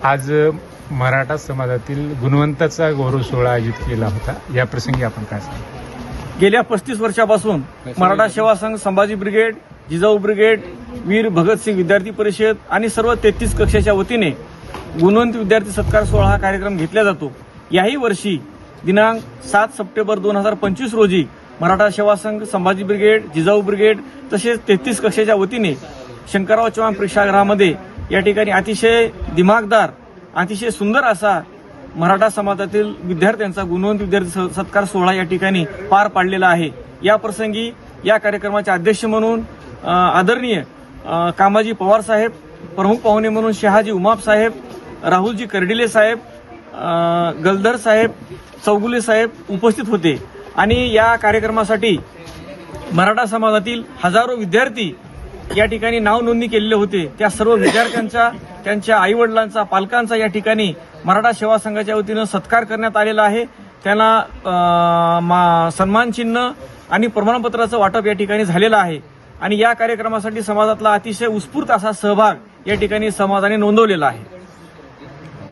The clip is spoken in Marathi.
आज मराठा समाजातील गुणवंताचा गौरव सोहळा आयोजित केला होता. या प्रसंगी आपण काय सांगा? गेल्या पस्तीस वर्षापासून मराठा सेवा संघ संभाजी ब्रिगेड जिजाऊ ब्रिगेड वीर भगतसिंग विद्यार्थी परिषद आणि सर्व तेहतीस कक्षाच्या वतीने गुणवंत विद्यार्थी सत्कार सोहळा हा कार्यक्रम घेतला जातो. याही वर्षी दिनांक सात सप्टेंबर दोन हजार पंचवीस रोजी मराठा सेवा संघ संभाजी ब्रिगेड जिजाऊ ब्रिगेड तसेच तेहतीस कक्षाच्या वतीने शंकरराव चव्हाण प्रेक्षागृहामध्ये या ठिकाणी अतिशय दिमागदार अतिशय सुंदर असा मराठा समाजातील विद्यार्थ्यांचा गुणवंत विद्यार्थी स- सत्कार सोहळा या ठिकाणी पार पाडलेला आहे. या प्रसंगी या कार्यक्रमाचे अध्यक्ष म्हणून आदरणीय कामाजी पवार साहेब प्रमुख पाहुणे म्हणून शहाजी उमाप साहेब राहुलजी कर्डिले साहेब गलधर साहेब चौगुले साहेब उपस्थित होते. आणि या कार्यक्रमासाठी मराठा समाजातील हजारो विद्यार्थी या ठिकाणी नाव नोंदणी केलेले होते. त्या सर्व विद्यार्थ्यांचा त्यांच्या आईवडिलांचा पालकांचा या ठिकाणी मराठा सेवा संघाच्या वतीनं सत्कार करण्यात आलेला आहे. त्यांना सन्मानचिन्ह मा- आणि प्रमाणपत्राचं वाटप या ठिकाणी झालेलं आहे. आणि या कार्यक्रमासाठी समाजातला अतिशय उत्स्फूर्त असा सहभाग या ठिकाणी समाजाने नोंदवलेला आहे.